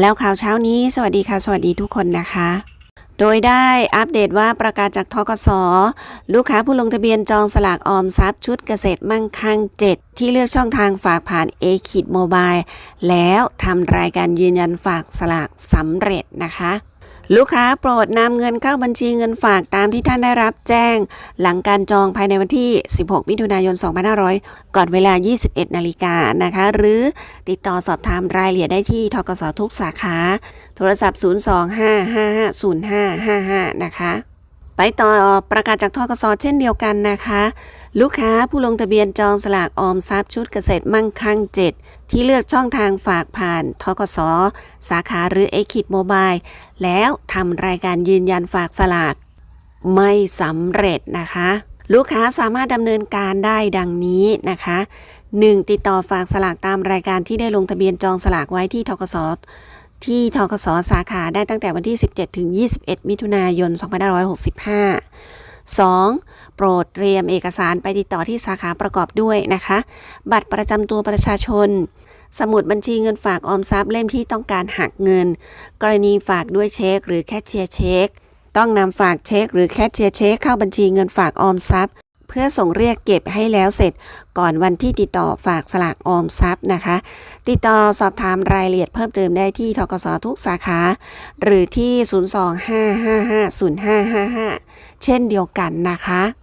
แล้วข่าวเช้านี้สวัสดีค่ะ สวัสดีทุกคนนะคะ โดยได้อัปเดตว่าประกาศจากทกส ลูกค้าผู้ลงทะเบียนจองสลากออมทรัพย์ชุดเกษตรมั่งคั่ง 7 ที่เลือกช่องทางฝากผ่าน a อคิดโมบายแล้วทำรายการยืนยันฝากสลากสำเร็จนะคะ ลูกค้าโปรดนำเงินเข้าบัญชีเงินฝากตามที่ท่านได้รับแจ้ง หลังการจองภายในวันที่ 16 มิถุนายน 2500 ก่อนเวลา 21 นาฬิกานะคะ หรือติดต่อสอบถามรายละเอียดได้ที่ทกสทุกสาขา โทรศัพท์ 025550555 นะคะ ไปต่อประกาศจากทกสเช่นเดียวกันนะคะ ลูกค้าผู้ลงทะเบียนจองสลากออมทรัพย์ชุดเกษตรมั่งคั่ง 7 ที่เลือกช่องทางฝากผ่านทกสสาขาหรือ a อคิดโมบายแล้วทำรายการยืนยันฝากสลาก ไม่สำเร็จนะคะ ลูกค้าสามารถดำเนินการได้ดังนี้นะคะ 1. ติดต่อฝากสลากตามรายการที่ได้ลงทะเบียนจองสลากไว้ที่ทกส ที่ทกสสาขาได้ตั้งแต่วันที่ 17 ถึง 21 มิถุนายน 2565 2. โปรดเตรียมเอกสารไปติดต่อที่สาขาประกอบด้วยนะคะ บัตรประจำตัวประชาชน สมุดบัญชีเงินฝากออมทรัพย์เล่มที่ต้องการหักเงิน กรณีฝากด้วยเช็คหรือแคชเชียร์เช็ค ต้องนำฝากเช็คหรือแคชเชียร์เช็คเข้าบัญชีเงินฝากออมทรัพย์ เพื่อส่งเรียกเก็บให้แล้วเสร็จ ก่อนวันที่ติดต่อฝากสลากออมทรัพย์นะคะ ติดต่อสอบถามรายละเอียดเพิ่มเติมได้ที่ทกสทุกสาขา หรือที่ 025550555 เช่นเดียวกันนะคะ